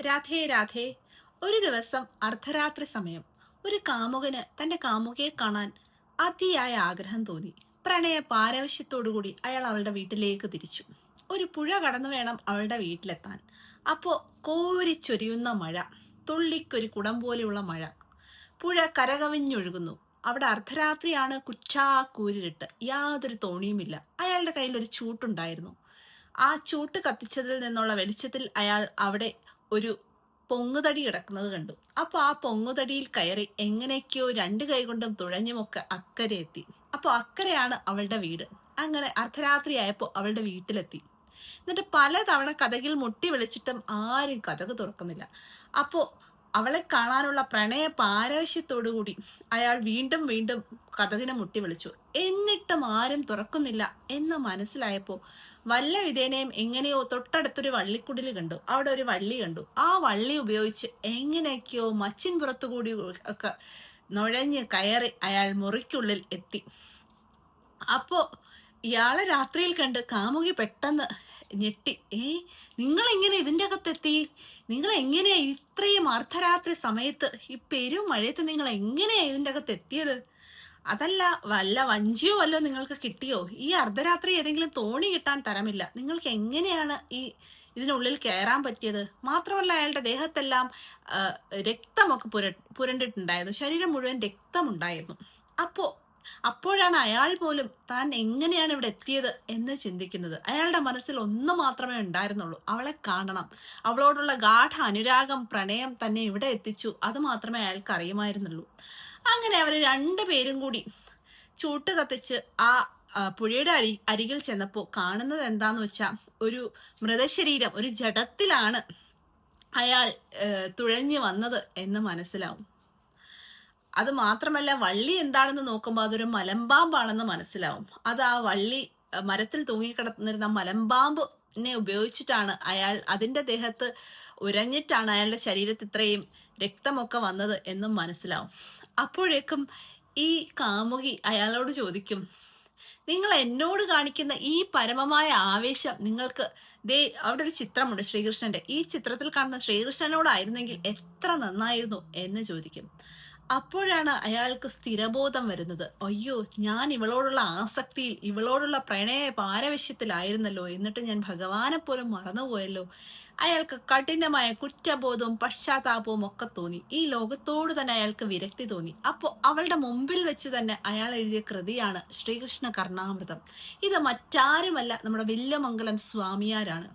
രാധേ രാധേ. ഒരു ദിവസം അർദ്ധരാത്രി സമയം. ഒരു കാമുകന് തന്റെ കാമുകയെ കാണാൻ അതിയായ ആഗ്രഹം തോന്നി. പ്രണയ പാരവശ്യത്തോടുകൂടി അയാൾ അവളുടെ വീട്ടിലേക്ക് തിരിച്ചു. ഒരു പുഴ കടന്നു വേണം അവളുടെ വീട്ടിലെത്താൻ. അപ്പോ കോരിച്ചൊരിയുന്ന മഴ തുള്ളിക്കൊരു കുടം പോലെയുള്ള മഴ. പുഴ കരകവിഞ്ഞൊഴുകുന്നു. അവിടെ അർദ്ധരാത്രിയാണ് കുച്ചാ കൂരിട്ട് യാതൊരു തോണിയുമില്ല. അയാളുടെ കയ്യിൽ ഒരു ചൂട്ടുണ്ടായിരുന്നു. ആ ചൂട്ട് കത്തിച്ചതിൽ നിന്നുള്ള വെളിച്ചത്തിൽ അയാൾ അവിടെ ഒരു പൊങ്ങുതടി കിടക്കുന്നത് കണ്ടു. അപ്പൊ ആ പൊങ്ങുതടിയിൽ കയറി എങ്ങനെയൊക്കെയോ രണ്ട് കൈകൊണ്ടും തുഴഞ്ഞുമൊക്കെ അക്കരെ എത്തി. അപ്പൊ അക്കരയാണ് അവളുടെ വീട്. അങ്ങനെ അർദ്ധരാത്രിയായപ്പോ അവളുടെ വീട്ടിലെത്തി. എന്നിട്ട് പലതവണ കഥകിൽ മുട്ടി വിളിച്ചിട്ടും ആരും കഥക് തുറക്കുന്നില്ല. അപ്പോ അവളെ കാണാനുള്ള പ്രണയ പാരവശ്യത്തോടുകൂടി അയാൾ വീണ്ടും വീണ്ടും കഥകിനെ മുട്ടി വിളിച്ചു. എന്നിട്ടും ആരും തുറക്കുന്നില്ല എന്ന് മനസ്സിലായപ്പോ വല്ല വിധേനയും എങ്ങനെയോ തൊട്ടടുത്തൊരു വള്ളിക്കുടിൽ കണ്ടു. അവിടെ ഒരു വള്ളി കണ്ടു. ആ വള്ളി ഉപയോഗിച്ച് എങ്ങനെയൊക്കെയോ മച്ചിൻ പുറത്തുകൂടി ഒക്കെ നുഴഞ്ഞ് കയറി അയാൾ മുറിക്കുള്ളിൽ എത്തി. അപ്പോ ഇയാളെ രാത്രിയിൽ കണ്ട് കാമുകി പെട്ടെന്ന് ഞെട്ടി. ഏ നിങ്ങൾ എങ്ങനെ ഇതിന്റെ അകത്തെത്തി നിങ്ങൾ എങ്ങനെയാ ഇത്രയും അർദ്ധരാത്രി സമയത്ത് ഈ പെരും മഴയത്ത് നിങ്ങൾ എങ്ങനെയാ ഇതിന്റെ അകത്ത് എത്തിയത് അതല്ല വല്ല വഞ്ചിയോ വല്ലോ നിങ്ങൾക്ക് കിട്ടിയോ? ഈ അർദ്ധരാത്രി ഏതെങ്കിലും തോണി കിട്ടാൻ തരമില്ല. നിങ്ങൾക്ക് എങ്ങനെയാണ് ഈ ഇതിനുള്ളിൽ കയറാൻ പറ്റിയത്? മാത്രമല്ല അയാളുടെ ദേഹത്തെല്ലാം രക്തമൊക്കെ പുര പുരണ്ടിട്ടുണ്ടായിരുന്നു. ശരീരം മുഴുവൻ രക്തമുണ്ടായിരുന്നു. അപ്പോ അപ്പോഴാണ് അയാൾ പോലും താൻ എങ്ങനെയാണ് ഇവിടെ എത്തിയത് എന്ന് ചിന്തിക്കുന്നത്. അയാളുടെ മനസ്സിൽ ഒന്ന് മാത്രമേ ഉണ്ടായിരുന്നുള്ളൂ. അവളെ കാണണം. അവളോടുള്ള ഗാഠ അനുരാഗം പ്രണയം തന്നെ ഇവിടെ എത്തിച്ചു. അത് മാത്രമേ അയാൾക്ക് അറിയുമായിരുന്നുള്ളൂ. അങ്ങനെ അവർ രണ്ടുപേരും കൂടി ചൂട്ട് കത്തിച്ച് ആ പുഴയുടെ അരി അരികിൽ ചെന്നപ്പോൾ കാണുന്നത് എന്താന്ന് വെച്ചാൽ ഒരു മൃതശരീരം ഒരു ജഡത്തിലാണ് അയാൾ തുഴഞ്ഞു വന്നത് എന്ന് മനസ്സിലാവും. അത് മാത്രമല്ല വള്ളി എന്താണെന്ന് നോക്കുമ്പോൾ അതൊരു മലമ്പാമ്പാണെന്ന് മനസ്സിലാവും. അത് ആ വള്ളി മരത്തിൽ തൂങ്ങിക്കിടന്നിരുന്ന മലമ്പാമ്പിനെ ഉപയോഗിച്ചിട്ടാണ് അയാൾ അതിന്റെ ദേഹത്ത് ഉരഞ്ഞിട്ടാണ് അയാളുടെ ശരീരത്തിൽ ഇത്രയും രക്തമൊക്കെ വന്നത് എന്നും മനസ്സിലാവും. അപ്പോഴേക്കും ഈ കാമുകി അയാളോട് ചോദിക്കും നിങ്ങൾ എന്നോട് കാണിക്കുന്ന ഈ പരമമായ ആവേശം നിങ്ങൾക്ക് ദേ അവിടെ ഒരു ചിത്രമുണ്ട് ശ്രീകൃഷ്ണന്റെ. ഈ ചിത്രത്തിൽ കാണുന്ന ശ്രീകൃഷ്ണനോടായിരുന്നെങ്കിൽ എത്ര നന്നായിരുന്നു? എന്ന് ചോദിക്കും. അപ്പോഴാണ് അയാൾക്ക് സ്ഥിരബോധം വരുന്നത്. അയ്യോ ഞാൻ ഇവളോടുള്ള ആസക്തിയിൽ ഇവളോടുള്ള പ്രണയ പാരവശ്യത്തിലായിരുന്നല്ലോ എന്നിട്ട് ഞാൻ ഭഗവാനെ പോലും മറന്നുപോയല്ലോ. അയാൾക്ക് കഠിനമായ കുറ്റബോധവും പശ്ചാത്താപവും ഒക്കെ തോന്നി. ഈ ലോകത്തോട് തന്നെ അയാൾക്ക് വിരക്തി തോന്നി. അപ്പോൾ അവളുടെ മുമ്പിൽ വെച്ച് തന്നെ അയാൾ എഴുതിയ കൃതിയാണ് ശ്രീകൃഷ്ണ കർണാമൃതം. ഇത് മറ്റാരുമല്ല നമ്മുടെ വില്യമംഗലം സ്വാമിയാരാണ്.